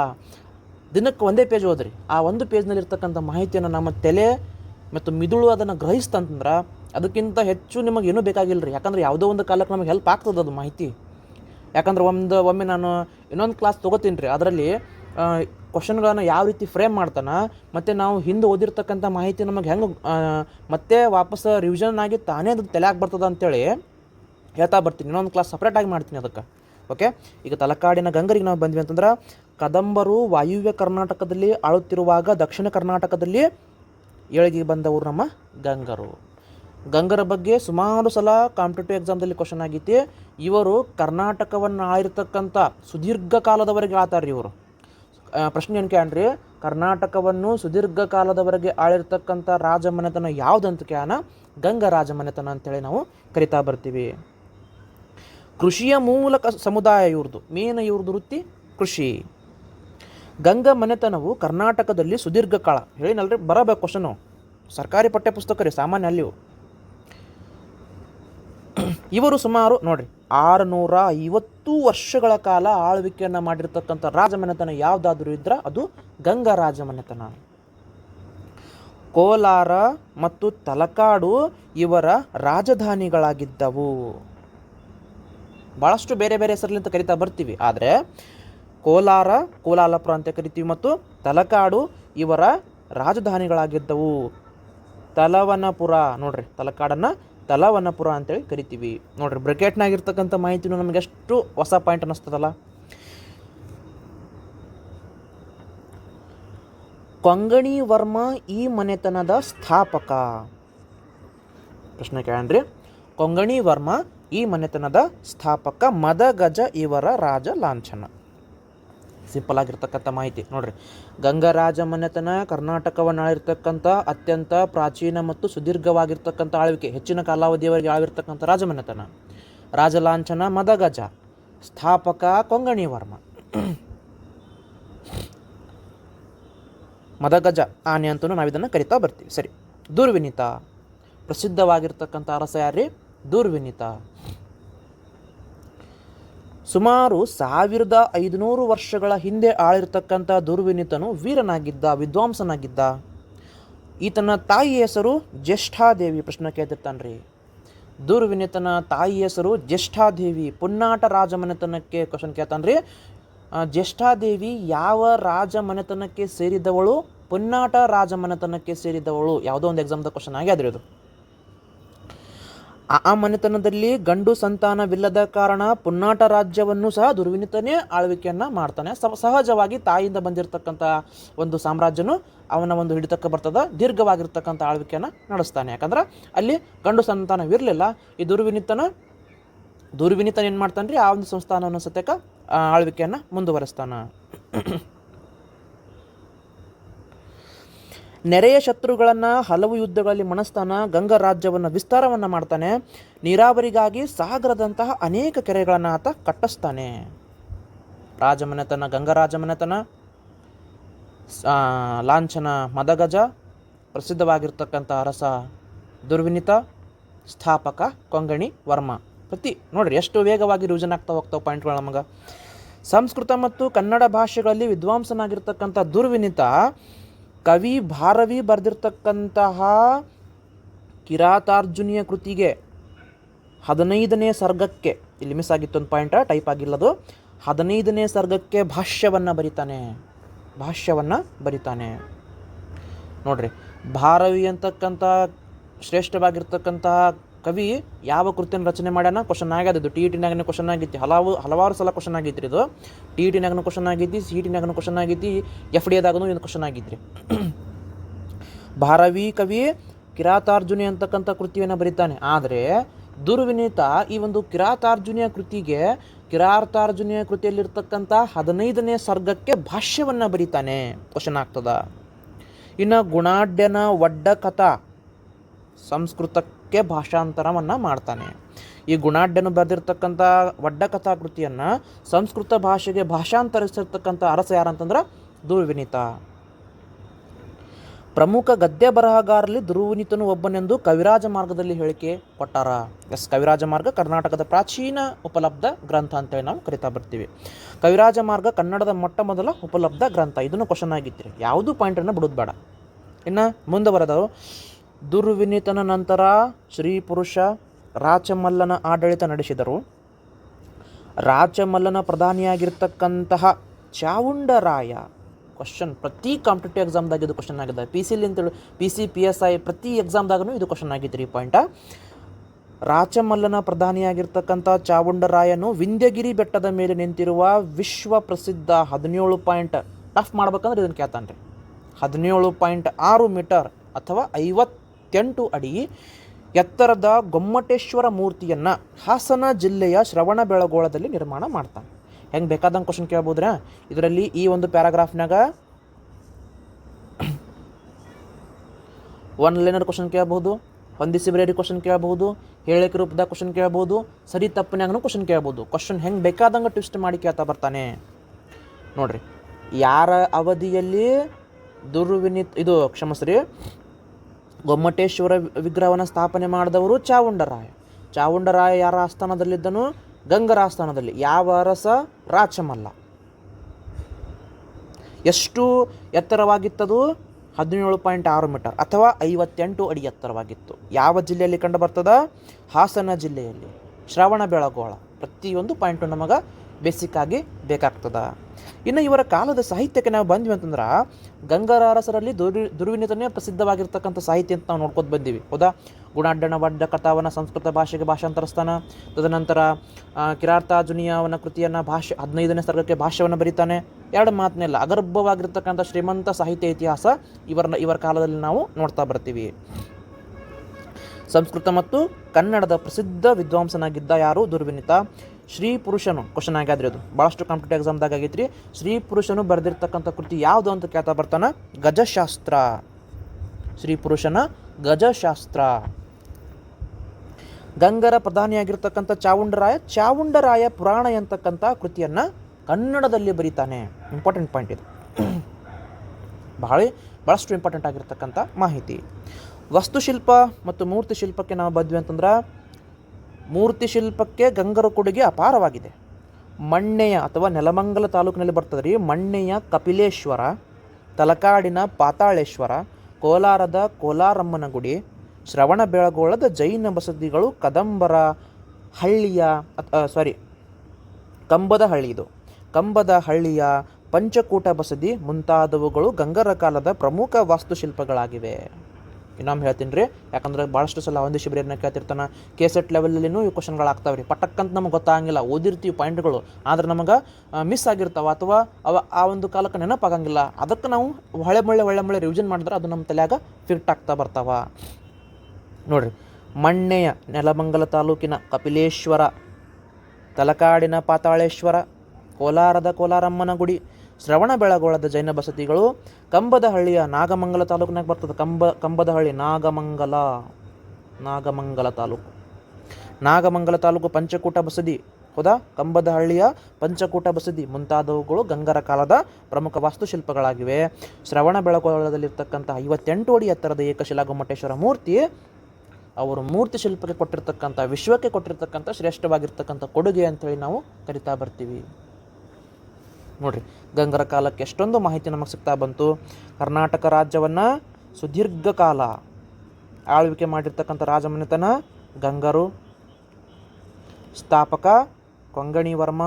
ದಿನಕ್ಕೆ ಒಂದೇ ಪೇಜ್ ಓದ್ರಿ. ಆ ಒಂದು ಪೇಜ್ನಲ್ಲಿ ಇರ್ತಕ್ಕಂಥ ಮಾಹಿತಿಯನ್ನು ನಮ್ಮ ತಲೆ ಮತ್ತು ಮಿದುಳು ಅದನ್ನು ಗ್ರಹಿಸ್ತಂತಂದ್ರೆ, ಅದಕ್ಕಿಂತ ಹೆಚ್ಚು ನಿಮಗೆ ಏನೂ ಬೇಕಾಗಿಲ್ಲ ರೀ ಯಾಕಂದ್ರೆ ಯಾವುದೋ ಒಂದು ಕಾಲಕ್ಕೆ ನಮಗೆ ಹೆಲ್ಪ್ ಆಗ್ತದೆ ಅದು ಮಾಹಿತಿ. ಯಾಕಂದ್ರೆ ಒಂದು, ಒಮ್ಮೆ ನಾನು ಇನ್ನೊಂದು ಕ್ಲಾಸ್ ತೊಗೋತೀನಿ ರೀ ಅದರಲ್ಲಿ ಕ್ವಶನ್ಗಳನ್ನು ಯಾವ ರೀತಿ ಫ್ರೇಮ್ ಮಾಡ್ತಾನೆ, ಮತ್ತು ನಾವು ಹಿಂದೆ ಓದಿರ್ತಕ್ಕಂಥ ಮಾಹಿತಿ ನಮಗೆ ಹೆಂಗೆ ಮತ್ತೆ ವಾಪಸ್ ರಿವಿಷನ್ ಆಗಿ ತಾನೇ ಅದು ತಲೆಯಾಗಿ ಬರ್ತದೆ ಅಂತೇಳಿ ಹೇಳ್ತಾ ಬರ್ತೀನಿ. ಇನ್ನೊಂದು ಕ್ಲಾಸ್ ಸಪ್ರೇಟಾಗಿ ಮಾಡ್ತೀನಿ ಅದಕ್ಕೆ. ಓಕೆ ಈಗ ತಲಕಾಡಿನ ಗಂಗರಿಗೆ ನಾವು ಬಂದ್ವಿ ಅಂತಂದ್ರೆ, ಕದಂಬರು ವಾಯುವ್ಯ ಕರ್ನಾಟಕದಲ್ಲಿ ಆಳುತ್ತಿರುವಾಗ ದಕ್ಷಿಣ ಕರ್ನಾಟಕದಲ್ಲಿ ಏಳಿಗೆ ಬಂದವರು ನಮ್ಮ ಗಂಗರು. ಗಂಗರ ಬಗ್ಗೆ ಸುಮಾರು ಸಲ ಕಾಂಪಿಟೇಟಿವ್ ಎಕ್ಸಾಮ್ದಲ್ಲಿ ಕ್ವಶನ್ ಆಗೈತಿ. ಇವರು ಕರ್ನಾಟಕವನ್ನು ಆಳಿರ್ತಕ್ಕಂಥ ಸುದೀರ್ಘ ಕಾಲದವರೆಗೆ ಆಳ್ತಾರೆ ಇವರು. ಪ್ರಶ್ನೆ ಏನು ಕ್ಯಾನ್ರಿ ಕರ್ನಾಟಕವನ್ನು ಸುದೀರ್ಘ ಕಾಲದವರೆಗೆ ಆಳಿರ್ತಕ್ಕಂಥ ರಾಜಮನೆತನ ಯಾವುದಂತ ಕ್ಯಾನ ಗಂಗ ರಾಜಮನೆತನ ಅಂತೇಳಿ ನಾವು ಕರಿತಾ ಬರ್ತೀವಿ. ಕೃಷಿಯ ಮೂಲಕ ಸಮುದಾಯ ಇವ್ರದ್ದು ಮೇನ್ ಇವ್ರದ್ದು ವೃತ್ತಿ ಕೃಷಿ. ಗಂಗ ಮನೆತನವು ಕರ್ನಾಟಕದಲ್ಲಿ ಸುದೀರ್ಘ ಕಾಲ, ಹೇಳಿನಲ್ರಿ, ಬರಬೇಕು ಕ್ವಶನು ಸರ್ಕಾರಿ ಪಠ್ಯಪುಸ್ತಕ ರೀ, ಸಾಮಾನ್ಯ ಅಲ್ಲಿವು ಇವರು ಸುಮಾರು, ನೋಡ್ರಿ ಆರುನೂರ ಐವತ್ತು ವರ್ಷಗಳ ಕಾಲ ಆಳ್ವಿಕೆಯನ್ನು ಮಾಡಿರ್ತಕ್ಕಂಥ ರಾಜಮನೆತನ ಯಾವುದಾದ್ರೂ ಇದ್ರೆ ಅದು ಗಂಗಾ ರಾಜಮನೆತನ. ಕೋಲಾರ ಮತ್ತು ತಲಕಾಡು ಇವರ ರಾಜಧಾನಿಗಳಾಗಿದ್ದವು. ಭಾಳಷ್ಟು ಬೇರೆ ಬೇರೆ ಹೆಸರಿನಿಂದ ಕರಿತಾ ಬರ್ತೀವಿ. ಆದರೆ, ಕೋಲಾರ, ಕೋಲಾಲಪುರ ಅಂತ ಕರಿತೀವಿ ಮತ್ತು ತಲಕಾಡು ಇವರ ರಾಜಧಾನಿಗಳಾಗಿದ್ದವು. ತಲವನಪುರ, ನೋಡ್ರಿ, ತಲಕಾಡನ್ನು ತಲವನಪುರ ಅಂತೇಳಿ ಕರಿತೀವಿ. ನೋಡ್ರಿ ಬ್ರಿಕೆಟ್ನಾಗಿರ್ತಕ್ಕಂಥ ಮಾಹಿತಿನೂ ನಮಗೆ ಎಷ್ಟು ಹೊಸ ಪಾಯಿಂಟ್ ಅನ್ನಿಸ್ತದಲ್ಲ ಕೊಂಗಣಿ ವರ್ಮ ಈ ಮನೆತನದ ಸ್ಥಾಪಕ. ಪ್ರಶ್ನೆ ಕೇಳನ್ರಿ ಕೊಂಗಣಿ ವರ್ಮ ಈ ಮನೆತನದ ಸ್ಥಾಪಕ, ಮದಗಜ ಇವರ ರಾಜ ಲಾಂಛನ. ಸಿಂಪಲ್ ಆಗಿರ್ತಕ್ಕಂಥ ಮಾಹಿತಿ. ನೋಡ್ರಿ ಗಂಗರಾಜ ಮನೆತನ ಕರ್ನಾಟಕವನ್ನು ಆಳಿರ್ತಕ್ಕಂಥ ಅತ್ಯಂತ ಪ್ರಾಚೀನ ಮತ್ತು ಸುದೀರ್ಘವಾಗಿರ್ತಕ್ಕಂಥ ಆಳ್ವಿಕೆ, ಹೆಚ್ಚಿನ ಕಾಲಾವಧಿಯವರೆಗೆ ಆಳಿರ್ತಕ್ಕಂಥ ರಾಜಮನೆತನ. ರಾಜಲಾಂಛನ, ಮದಗಜ, ಸ್ಥಾಪಕ ಕೊಂಗಣಿ ವರ್ಮ. ಮದಗಜ ಆನೆ ಅಂತಲೂ ನಾವು ಇದನ್ನು ಕರಿತಾ ಬರ್ತೀವಿ. ಸರಿ, ದುರ್ವಿನಿತ, ಪ್ರಸಿದ್ಧವಾಗಿರ್ತಕ್ಕಂಥ ಅರಸ ದುರ್ವಿನಿತ. ಸುಮಾರು ಸಾವಿರದ ಐದುನೂರು ವರ್ಷಗಳ ಹಿಂದೆ ಆಳಿರ್ತಕ್ಕಂಥ ದುರ್ವಿನಿತನು ವೀರನಾಗಿದ್ದ, ವಿದ್ವಾಂಸನಾಗಿದ್ದ. ಈತನ ತಾಯಿ ಹೆಸರು ಜ್ಯೇಷ್ಠಾದೇವಿ ಪ್ರಶ್ನೆ ಕೇಳ್ತಿರ್ತಾನ್ರಿ. ದುರ್ವಿನಿತನ ತಾಯಿ ಹೆಸರು ಜ್ಯೇಷ್ಠಾದೇವಿ, ಪುನ್ನಾಟ ರಾಜಮನೆತನಕ್ಕೆ ಕ್ವಶನ್ ಕೇಳ್ತಾನ್ರಿ. ರೀ ಜ್ಯೇಷ್ಠಾದೇವಿ ಯಾವ ರಾಜಮನೆತನಕ್ಕೆ ಸೇರಿದವಳು ಪುನ್ನಾಟ ರಾಜಮನೆತನಕ್ಕೆ ಸೇರಿದವಳು ಯಾವುದೋ ಒಂದು ಎಕ್ಸಾಮ್ದ ಕ್ವಶನ್ ಆಗ್ಯಾದ್ರಿ ಅದು ಆ ಮನೆತನದಲ್ಲಿ ಗಂಡು ಸಂತಾನವಿಲ್ಲದ ಕಾರಣ ಪುನ್ನಾಟ ರಾಜ್ಯವನ್ನು ಸಹ ದುರ್ವಿನಿತನೇ ಆಳ್ವಿಕೆಯನ್ನು ಮಾಡ್ತಾನೆ. ಸಹಜವಾಗಿ ತಾಯಿಯಿಂದ ಬಂದಿರತಕ್ಕಂಥ ಒಂದು ಸಾಮ್ರಾಜ್ಯನು ಅವನ ಒಂದು ಹಿಡಿತಕ್ಕೆ ಬರ್ತದ ದೀರ್ಘವಾಗಿರ್ತಕ್ಕಂಥ ಆಳ್ವಿಕೆಯನ್ನು ನಡೆಸ್ತಾನೆ. ಯಾಕಂದ್ರೆ ಅಲ್ಲಿ ಗಂಡು ಸಂತಾನವಿರಲಿಲ್ಲ. ಈ ದುರ್ವಿನಿತನ ದುರ್ವಿನಿತನ ಏನು ಮಾಡ್ತಾನೆ ರೀ ಆ ಒಂದು ಸಂಸ್ಥಾನವನ್ನು ಸತ್ಯಕ್ಕೆ ಆಳ್ವಿಕೆಯನ್ನು ಮುಂದುವರಿಸ್ತಾನ. ನೆರೆಯ ಶತ್ರುಗಳನ್ನು ಹಲವು ಯುದ್ಧಗಳಲ್ಲಿ ಮನಸ್ತಾನ, ಗಂಗಾ ರಾಜ್ಯವನ್ನು ವಿಸ್ತಾರವನ್ನು ಮಾಡ್ತಾನೆ. ನೀರಾವರಿಗಾಗಿ ಸಾಗರದಂತಹ ಅನೇಕ ಕೆರೆಗಳನ್ನು ಆತ ಕಟ್ಟಿಸ್ತಾನೆ. ರಾಜಮನೆತನ ಗಂಗರಾಜಮನೆತನ ರಾಜಮನೆತನ ಲಾಂಛನ ಮದಗಜ, ಪ್ರಸಿದ್ಧವಾಗಿರ್ತಕ್ಕಂಥ ಅರಸ ದುರ್ವಿನಿತ, ಸ್ಥಾಪಕ ಕೊಂಗಣಿ ವರ್ಮ. ಪ್ರತಿ, ನೋಡ್ರಿ, ಎಷ್ಟು ವೇಗವಾಗಿ ರಿವಿಷನ್ ಆಗ್ತಾ ಹೋಗ್ತಾವೆ ಪಾಯಿಂಟ್ಗಳು ನಮಗೆ. ಸಂಸ್ಕೃತ ಮತ್ತು ಕನ್ನಡ ಭಾಷೆಗಳಲ್ಲಿ ವಿದ್ವಾಂಸನಾಗಿರ್ತಕ್ಕಂಥ ದುರ್ವಿನಿತ ಕವಿ ಭಾರವಿ ಬರೆದಿರ್ತಕ್ಕಂತಹ ಕಿರಾತಾರ್ಜುನಿಯ ಕೃತಿಗೆ ಹದಿನೈದನೇ ಸರ್ಗಕ್ಕೆ, ಇಲ್ಲಿ ಮಿಸ್ ಆಗಿತ್ತು ಒಂದು ಪಾಯಿಂಟ್ ಟೈಪ್ ಆಗಿಲ್ಲದು. ಹದಿನೈದನೇ ಸರ್ಗಕ್ಕೆ ಭಾಷ್ಯವನ್ನು ಬರಿತಾನೆ. ಭಾಷ್ಯವನ್ನು ಬರಿತಾನೆ. ನೋಡ್ರಿ, ಭಾರವಿ ಅಂತಕ್ಕಂಥ ಶ್ರೇಷ್ಠವಾಗಿರ್ತಕ್ಕಂತಹ ಕವಿ ಯಾವ ಕೃತಿಯನ್ನು ರಚನೆ ಮಾಡ್ಯಾನ ಕ್ವಶನ್ ಆಗ್ಯದ ಇದು ಟಿ. ಇ ಟಿನಾಗನೇ ಕ್ವಶನ್ ಆಗಿತ್ತು ಹಲವು ಹಲವಾರು ಸಲ ಕ್ವಶನ್ ಆಗಿತ್ತು ಇದು. ಟಿ. ಇ ಟಿನಾಗನು ಕ್ವಶನ್ ಆಗೈತಿ ಸಿ. ಇ ಟಿನಾಗನು ಕ್ವಶನ್ ಆಗೈತಿ ಎಫ್ ಡಿ ಎದಾಗೂ ಇದು ಕ್ವಶನ್ ರೀ ಭಾರವಿ ಕವಿ ಕಿರಾತಾರ್ಜುನಿ ಅಂತಕ್ಕಂಥ ಕೃತಿಯನ್ನು ಬರೀತಾನೆ. ಆದರೆ ದುರ್ವಿನೀತ ಈ ಒಂದು ಕಿರಾತಾರ್ಜುನಿಯ ಕೃತಿಗೆ ಕಿರಾತಾರ್ಜುನಿಯ ಕೃತಿಯಲ್ಲಿರ್ತಕ್ಕಂಥ ಹದಿನೈದನೇ ಸರ್ಗಕ್ಕೆ ಭಾಷ್ಯವನ್ನು ಬರೀತಾನೆ. ಕ್ವಶನ್ ಆಗ್ತದ. ಇನ್ನು ಗುಣಾಢ್ಯನ ಒಡ್ಡ ಕಥಾ ಸಂಸ್ಕೃತಕ್ಕೆ ಭಾಷಾಂತರವನ್ನು ಮಾಡ್ತಾನೆ. ಈ ಗುಣಾಢ್ಯನು ಬರೆದಿರ್ತಕ್ಕಂಥ ಒಡ್ಡ ಕಥಾಕೃತಿಯನ್ನು ಸಂಸ್ಕೃತ ಭಾಷೆಗೆ ಭಾಷಾಂತರಿಸಿರ್ತಕ್ಕಂಥ ಅರಸ ಯಾರಂತಂದ್ರೆ ದುರ್ವಿನೀತ. ಪ್ರಮುಖ ಗದ್ಯ ಬರಹಗಾರರಲ್ಲಿ ದುರ್ವಿನೀತನು ಒಬ್ಬನೆಂದು ಕವಿರಾಜ ಮಾರ್ಗದಲ್ಲಿ ಹೇಳಿಕೆ ಕೊಟ್ಟಾರ. ಎಸ್, ಕವಿರಾಜ ಮಾರ್ಗ ಕರ್ನಾಟಕದ ಪ್ರಾಚೀನ ಉಪಲಬ್ಧ ಗ್ರಂಥ ಅಂತೇಳಿ ನಾವು ಕರಿತಾ ಬರ್ತೀವಿ. ಕವಿರಾಜ ಮಾರ್ಗ ಕನ್ನಡದ ಮೊಟ್ಟ ಮೊದಲ ಉಪಲಬ್ಧ ಗ್ರಂಥ. ಇದನ್ನು ಕ್ವಶನ್ ಆಗಿತ್ತು ಯಾವುದೂ ಪಾಯಿಂಟನ್ನು ಬಿಡೋದು ಬೇಡ. ಇನ್ನು ಮುಂದೆ ಬರೋದು ದುರ್ವಿನೀತನ ನಂತರ ಶ್ರೀ ಪುರುಷ ರಾಚಮಲ್ಲನ ಆಡಳಿತ ನಡೆಸಿದರು. ರಾಚಮಲ್ಲನ ಪ್ರಧಾನಿಯಾಗಿರ್ತಕ್ಕಂತಹ ಚಾವುಂಡರಾಯ ಕ್ವಶನ್ ಪ್ರತಿ ಕಾಂಪಿಟೇಟಿವ್ ಎಕ್ಸಾಮ್ದಾಗ ಇದು ಕ್ವಶನ್ ಆಗಿದೆ. ಪಿ ಸಿ ಅಂತೇಳಿ P C P S I ಪ್ರತಿ ಎಕ್ಸಾಮ್ದಾಗೂ ಇದು ಕ್ವಶನ್ ಆಗಿತ್ತು ರೀ ಪಾಯಿಂಟ ರಾಚಮಲ್ಲನ ಪ್ರಧಾನಿಯಾಗಿರ್ತಕ್ಕಂಥ ಚಾವುಂಡರಾಯನು ವಿಂಧ್ಯಗಿರಿ ಬೆಟ್ಟದ ಮೇಲೆ ನಿಂತಿರುವ ವಿಶ್ವ ಪ್ರಸಿದ್ಧ ಹದಿನೇಳು ಪಾಯಿಂಟ್ ಟಫ್ ಮಾಡ್ಬೇಕಂದ್ರೆ ಇದನ್ನು ಕೇಳ್ತಾನೆ ರೀ ಹದಿನೇಳು ಪಾಯಿಂಟ್ ಆರು ಮೀಟರ್ ಅಥವಾ ಐವತ್ತೆಂಟು ಅಡಿ ಎತ್ತರದ ಗೊಮ್ಮಟೇಶ್ವರ ಮೂರ್ತಿಯನ್ನು ಹಾಸನ ಜಿಲ್ಲೆಯ ಶ್ರವಣಬೆಳಗೊಳದಲ್ಲಿ ನಿರ್ಮಾಣ ಮಾಡ್ತಾನೆ. ಹೆಂಗೆ ಬೇಕಾದಂಗೆ ಕ್ವಶನ್ ಕೇಳ್ಬೋದ್ರಾ? ಇದರಲ್ಲಿ ಈ ಒಂದು ಪ್ಯಾರಾಗ್ರಾಫ್ನಾಗ ಒನ್ ಲೈನರ್ ಕ್ವಶನ್ ಕೇಳ್ಬೋದು ಹೊಂದಿಸಿ ಬರೆಯರಿ ಕ್ವಶನ್ ಕೇಳ್ಬೋದು ಹೇಳಿಕೆ ರೂಪದಾಗ ಕ್ವಶನ್ ಕೇಳ್ಬೋದು, ಸರಿ ತಪ್ಪಿನಾಗೂ ಕ್ವಶನ್ ಕೇಳ್ಬೋದು. ಕ್ವಶನ್ ಹೆಂಗೆ ಬೇಕಾದಂಗೆ ಟ್ವಿಸ್ಟ್ ಮಾಡಿ ಕೇಳ್ತಾ ಬರ್ತಾನೆ. ನೋಡ್ರಿ, ಯಾರ ಅವಧಿಯಲ್ಲಿ ದುರ್ವಿನಿತ್ ಇದು ಕ್ಷಮಸ್ರಿ ಗೊಮ್ಮಟೇಶ್ವರ ವಿಗ್ರಹವನ್ನು ಸ್ಥಾಪನೆ ಮಾಡಿದವರು ಚಾವುಂಡರಾಯ. ಚಾವುಂಡರಾಯ ಯಾರ ಆಸ್ಥಾನದಲ್ಲಿದ್ದನು? ಗಂಗರ ಆಸ್ಥಾನದಲ್ಲಿ ಯಾವ ಅರಸ? ರಾಚಮಲ್ಲ. ಎಷ್ಟು ಎತ್ತರವಾಗಿತ್ತದು? ಹದಿನೇಳು ಪಾಯಿಂಟ್ ಆರು ಮೀಟರ್ ಅಥವಾ ಐವತ್ತೆಂಟು ಅಡಿ ಎತ್ತರವಾಗಿತ್ತು. ಯಾವ ಜಿಲ್ಲೆಯಲ್ಲಿ ಕಂಡು ಬರ್ತದ ಹಾಸನ ಜಿಲ್ಲೆಯಲ್ಲಿ. ಶ್ರವಣ ಬೆಳಗೋಳ ಪ್ರತಿಯೊಂದು ಪಾಯಿಂಟು ನಮಗೆ ಬೇಸಿಕ್ ಬೇಕಾಗ್ತದೆ. ಇನ್ನು ಇವರ ಕಾಲದ ಸಾಹಿತ್ಯಕ್ಕೆ ನಾವು ಬಂದ್ವಿ ಅಂತಂದ್ರೆ ಗಂಗರಾರಸರಲ್ಲಿ ದುರ್ವಿ ದುರ್ ದುರ್ವಿನಿತನೇ ಪ್ರಸಿದ್ಧವಾಗಿರ್ತಕ್ಕಂಥ ಸಾಹಿತ್ಯ ಅಂತ ನಾವು ನೋಡ್ಕೊತ ಬಂದೀವಿ. ಹೌದಾ? ಗುಣಾಡ್ಡಣ ವಡ್ಡ ಕಥಾವನ ಸಂಸ್ಕೃತ ಭಾಷೆಗೆ ಭಾಷಾಂತರಿಸ್ತಾನ ತದನಂತರ ಆ, ಜುನಿಯವನ ಕೃತಿಯನ್ನು ಭಾಷೆ ಹದಿನೈದನೇ ಸರ್ಗಕ್ಕೆ ಭಾಷ್ಯವನ್ನು ಬರೀತಾನೆ. ಎರಡು ಮಾತನ್ನೆಲ್ಲ ಅಗರ್ಭವಾಗಿರ್ತಕ್ಕಂಥ ಶ್ರೀಮಂತ ಸಾಹಿತ್ಯ ಇತಿಹಾಸ ಇವರ ಇವರ ಕಾಲದಲ್ಲಿ ನಾವು ನೋಡ್ತಾ ಬರ್ತೀವಿ. ಸಂಸ್ಕೃತ ಮತ್ತು ಕನ್ನಡದ ಪ್ರಸಿದ್ಧ ವಿದ್ವಾಂಸನಾಗಿದ್ದ ಯಾರು? ದುರ್ವಿನಿತ. ಶ್ರೀ ಪುರುಷನು ಕ್ವಶನ್ ಆಗ್ಯಾದ್ರಿ ಅದು. ಭಾಳಷ್ಟು ಕಾಂಪಿಟೇಟಿವ್ ಎಕ್ಸಾಮ್ದಾಗ ಆಗೈತ್ರಿ. ಶ್ರೀ ಪುರುಷನು ಬರೆದಿರ್ತಕ್ಕಂಥ ಕೃತಿ ಯಾವುದು ಅಂತ ಕೇಳ್ತಾ ಬರ್ತಾನ? ಗಜಶಾಸ್ತ್ರ. ಶ್ರೀ ಪುರುಷನ ಗಜಶಾಸ್ತ್ರ. ಗಂಗರ ಪ್ರಧಾನಿಯಾಗಿರ್ತಕ್ಕಂಥ ಚಾವುಂಡರಾಯ ಚಾವುಂಡರಾಯ ಪುರಾಣ ಎಂತಕ್ಕಂಥ ಕೃತಿಯನ್ನು ಕನ್ನಡದಲ್ಲಿ ಬರೀತಾನೆ. ಇಂಪಾರ್ಟೆಂಟ್ ಪಾಯಿಂಟ್ ಇದು. ಬಹಳ ಭಾಳಷ್ಟು ಇಂಪಾರ್ಟೆಂಟ್ ಆಗಿರ್ತಕ್ಕಂಥ ಮಾಹಿತಿ. ವಸ್ತುಶಿಲ್ಪ ಮತ್ತು ಮೂರ್ತಿ ಶಿಲ್ಪಕ್ಕೆ ನಾವು ಬದ್ವಿ ಅಂತಂದ್ರೆ ಮೂರ್ತಿ ಶಿಲ್ಪಕ್ಕೆ ಗಂಗರ ಕೊಡುಗೆ ಅಪಾರವಾಗಿದೆ. ಮಣ್ಣೆಯ ಅಥವಾ ನೆಲಮಂಗಲ ತಾಲೂಕಿನಲ್ಲಿ ಬರ್ತದೆ ರೀ. ಮಣ್ಣೆಯ ಕಪಿಲೇಶ್ವರ, ತಲಕಾಡಿನ ಪಾತಾಳೇಶ್ವರ, ಕೋಲಾರದ ಕೋಲಾರಮ್ಮನ ಗುಡಿ ಶ್ರವಣ ಬೆಳಗೋಳದ ಜೈನ ಬಸದಿಗಳು ಕದಂಬರ ಹಳ್ಳಿಯ ಸಾರಿ ಕಂಬದ ಹಳ್ಳಿ ಇದು. ಕಂಬದ ಹಳ್ಳಿಯ ಪಂಚಕೂಟ ಬಸದಿ ಮುಂತಾದವುಗಳು ಗಂಗರ ಕಾಲದ ಪ್ರಮುಖ ವಾಸ್ತುಶಿಲ್ಪಗಳಾಗಿವೆ. ಇನ್ನೊಮ್ಮೆ ಹೇಳ್ತೀನಿ ರೀ. ಯಾಕಂದ್ರೆ ಭಾಳಷ್ಟು ಸಲ ಒಂದು ಶಿಬಿರನ್ನ ಕೇಳ್ತಿರ್ತಾನೆ. ಕೆ ಸೆಟ್ ಲೆವೆಲಲ್ಲಿನೂ ಈ ಕ್ವಶನ್ಗಳು ಆಗ್ತಾವೆ ರೀ. ಪಟಕ್ಕಂತ ನಮ್ಗೆ ಗೊತ್ತಾಗಂಗಿಲ್ಲ. ಓದಿರ್ತೀವಿ ಪಾಯಿಂಟ್ಗಳು ಆದ್ರೆ ನಮಗೆ ಮಿಸ್ ಆಗಿರ್ತಾವ ಅಥವಾ ಅವ ಆ ಒಂದು ಕಾಲಕ್ಕೆ ನೆನಪಾಗಂಗಿಲ್ಲ. ಅದಕ್ಕೆ ನಾವು ಹೊಳೆ ಮಳೆ ಒಳ್ಳೆ ಮಳೆ ರಿವಿಷನ್ ಮಾಡಿದ್ರೆ ಅದು ನಮ್ಮ ತಲೆಯಾಗ ಫಿಟ್ ಆಗ್ತಾ ಬರ್ತಾವ. ನೋಡ್ರಿ. ಮಣ್ಣೆಯ ನೆಲಮಂಗಲ ತಾಲೂಕಿನ ಕಪಿಲೇಶ್ವರ, ತಲಕಾಡಿನ ಪಾತಾಳೇಶ್ವರ, ಕೋಲಾರದ ಕೋಲಾರಮ್ಮನ ಗುಡಿ ಶ್ರವಣಬೆಳಗೊಳದ ಜೈನ ಬಸತಿಗಳು ಕಂಬದಹಳ್ಳಿಯ ನಾಗಮಂಗಲ ತಾಲೂಕಿನಾಗ ಬರ್ತದೆ. ಕಂಬ, ಕಂಬದಹಳ್ಳಿ ನಾಗಮಂಗಲ ನಾಗಮಂಗಲ ತಾಲೂಕು. ನಾಗಮಂಗಲ ತಾಲೂಕು ಪಂಚಕೂಟ ಬಸದಿ. ಹೌದಾ? ಕಂಬದಹಳ್ಳಿಯ ಪಂಚಕೂಟ ಬಸದಿ. ಮುಂತಾದವುಗಳು ಗಂಗರ ಕಾಲದ ಪ್ರಮುಖ ವಾಸ್ತುಶಿಲ್ಪಗಳಾಗಿವೆ. ಶ್ರವಣ ಬೆಳಗೊಳದಲ್ಲಿರ್ತಕ್ಕಂಥ ಐವತ್ತೆಂಟು ಅಡಿ ಎತ್ತರದ ಏಕಶಿಲಾ ಗೊಮ್ಮಟೇಶ್ವರ ಮೂರ್ತಿ, ಅವರು ಮೂರ್ತಿ ಶಿಲ್ಪಕ್ಕೆ ಕೊಟ್ಟಿರ್ತಕ್ಕಂಥ ವಿಶ್ವಕ್ಕೆ ಕೊಟ್ಟಿರ್ತಕ್ಕಂಥ ಶ್ರೇಷ್ಠವಾಗಿರ್ತಕ್ಕಂಥ ಕೊಡುಗೆ ಅಂತೇಳಿ ನಾವು ಕರಿತಾ ಬರ್ತೀವಿ. ನೋಡ್ರಿ, ಗಂಗರ ಕಾಲಕ್ಕೆ ಎಷ್ಟೊಂದು ಮಾಹಿತಿ ನಮಗೆ ಸಿಗ್ತಾ ಬಂತು. ಕರ್ನಾಟಕ ರಾಜ್ಯವನ್ನು ಸುದೀರ್ಘ ಕಾಲ ಆಳ್ವಿಕೆ ಮಾಡಿರ್ತಕ್ಕಂಥ ರಾಜಮನೆತನ ಗಂಗರು, ಸ್ಥಾಪಕ ಕೊಂಗಣಿ ವರ್ಮ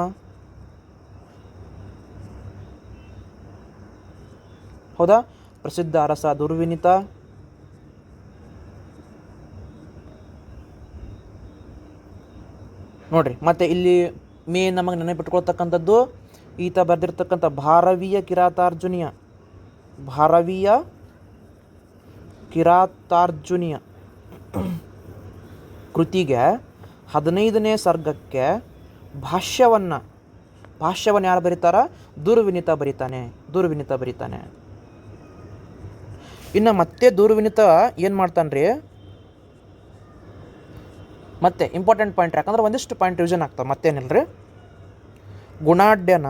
ಹೌದಾ? ಪ್ರಸಿದ್ಧ ಅರಸ ದುರ್ವಿನಿತ, ನೋಡ್ರಿ, ಮತ್ತೆ ಇಲ್ಲಿ ಮೇನ್ ನಮಗೆ ನೆನಪಿಟ್ಕೊಳ್ತಕ್ಕಂಥದ್ದು ಈತ ಬರೆದಿರ್ತಕ್ಕಂಥ ಭಾರವೀಯ ಕಿರಾತಾರ್ಜುನಿಯ ಭಾರವೀಯ ಕಿರಾತಾರ್ಜುನಿಯ ಕೃತಿಗೆ ಹದಿನೈದನೇ ಸರ್ಗಕ್ಕೆ ಭಾಷ್ಯವನ್ನು ಭಾಷ್ಯವನ್ನು ಯಾರು ಬರೀತಾರ? ದುರ್ವಿನಿತ ಬರೀತಾನೆ ದುರ್ವಿನಿತ ಬರೀತಾನೆ. ಇನ್ನು ಮತ್ತೆ ದುರ್ವಿನಿತ ಏನು ಮಾಡ್ತಾನ್ರಿ? ಮತ್ತೆ ಇಂಪಾರ್ಟೆಂಟ್ ಪಾಯಿಂಟ್ ಯಾಕಂದ್ರೆ ಒಂದಿಷ್ಟು ಪಾಯಿಂಟ್ ರಿವಿಷನ್ ಆಗ್ತವೆ, ಮತ್ತೇನಿಲ್ರಿ? ಗುಣಾಢ್ಯನ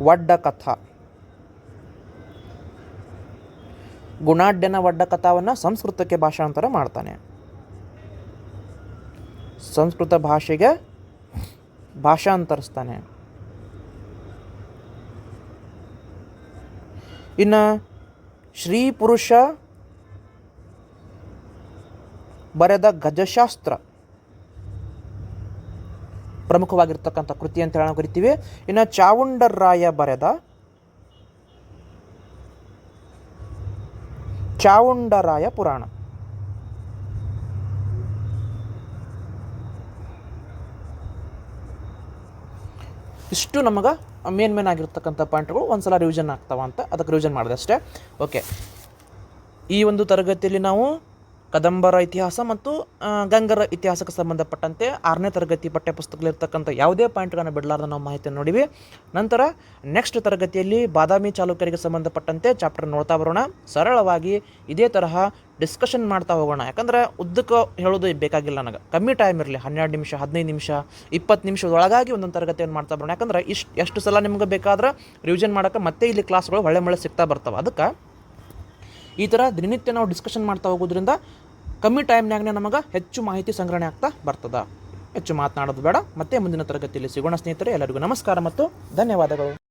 ವಡ್ಡ ಕಥ ಗುಣಾಢ್ಯನ ವಡ್ಡ ಕಥಾವನ್ನು ಸಂಸ್ಕೃತಕ್ಕೆ ಭಾಷಾಂತರ ಮಾಡ್ತಾನೆ. ಸಂಸ್ಕೃತ ಭಾಷೆಗೆ ಭಾಷಾಂತರಿಸ್ತಾನೆ. ಇನ್ನು ಶ್ರೀ ಪುರುಷ ಬರೆದ ಗಜಶಾಸ್ತ್ರ. ಪ್ರಮುಖವಾಗಿರ್ತಕ್ಕಂಥ ಕೃತಿ ಅಂತ ಹೇಳಿ ನಾವು ಕರಿತೀವಿ. ಇನ್ನು ಚಾವುಂಡರಾಯ ಬರೆದ ಚಾವುಂಡರಾಯ ಪುರಾಣ. ಇಷ್ಟು ನಮಗೆ ಮೇನ್ ಮೇನ್ ಆಗಿರ್ತಕ್ಕಂಥ ಪಾಯಿಂಟ್ಗಳು ಒಂದ್ಸಲ ರಿವಿಷನ್ ಆಗ್ತಾವ ಅಂತ ಅದಕ್ಕೆ ರಿವಿಷನ್ ಮಾಡಿದೆ ಅಷ್ಟೇ. ಓಕೆ ಈ ಒಂದು ತರಗತಿಯಲ್ಲಿ ನಾವು ಕದಂಬರ ಇತಿಹಾಸ ಮತ್ತು ಗಂಗರ ಇತಿಹಾಸಕ್ಕೆ ಸಂಬಂಧಪಟ್ಟಂತೆ ಆರನೇ ತರಗತಿ ಪಠ್ಯಪುಸ್ತಕದಲ್ಲಿರ್ತಕ್ಕಂಥ ಯಾವುದೇ ಪಾಯಿಂಟ್ಗಳನ್ನು ಬಿಡಲಾರ್ದ ನಾವು ಮಾಹಿತಿಯನ್ನು ನೋಡಿವಿ. ನಂತರ ನೆಕ್ಸ್ಟ್ ತರಗತಿಯಲ್ಲಿ ಬಾದಾಮಿ ಚಾಲುಕ್ಯರಿಗೆ ಸಂಬಂಧಪಟ್ಟಂತೆ ಚಾಪ್ಟರ್ ನೋಡ್ತಾ ಬರೋಣ. ಸರಳವಾಗಿ ಇದೇ ತರಹ ಡಿಸ್ಕಷನ್ ಮಾಡ್ತಾ ಹೋಗೋಣ. ಯಾಕಂದ್ರೆ ಉದ್ದಕ್ಕೆ ಹೇಳೋದು ಬೇಕಾಗಿಲ್ಲ ನನಗೆ. ಕಮ್ಮಿ ಟೈಮ್ ಇರಲಿ, ಹನ್ನೆರಡು ನಿಮಿಷ, ಹದಿನೈದು ನಿಮಿಷ, ಇಪ್ಪತ್ತು ನಿಮಿಷದೊಳಗಾಗಿ ಒಂದೊಂದು ತರಗತಿಯನ್ನು ಮಾಡ್ತಾ ಬರೋಣ. ಯಾಕಂದ್ರೆ ಇಷ್ಟು, ಎಷ್ಟು ಸಲ ನಿಮ್ಗೆ ಬೇಕಾದ್ರೆ ರಿವಿಷನ್ ಮಾಡೋಕೆ ಮತ್ತೆ ಇಲ್ಲಿ ಕ್ಲಾಸ್ಗಳು ಒಳ್ಳೆ ಮಳೆ ಸಿಗ್ತಾ ಬರ್ತಾವೆ. ಅದಕ್ಕೆ ಈ ಥರ ದಿನನಿತ್ಯ ನಾವು ಡಿಸ್ಕಷನ್ ಮಾಡ್ತಾ ಹೋಗೋದ್ರಿಂದ ಕಮ್ಮಿ ಟೈಮ್ನಾಗನೇ ನಮಗೆ ಹೆಚ್ಚು ಮಾಹಿತಿ ಸಂಗ್ರಹಣೆ ಆಗ್ತಾ ಬರ್ತದ. ಹೆಚ್ಚು ಮಾತನಾಡೋದು ಬೇಡ. ಮತ್ತೆ ಮುಂದಿನ ತರಗತಿಯಲ್ಲಿ ಸಿಗೋಣ ಸ್ನೇಹಿತರೆ, ಎಲ್ಲರಿಗೂ ನಮಸ್ಕಾರ ಮತ್ತು ಧನ್ಯವಾದಗಳು.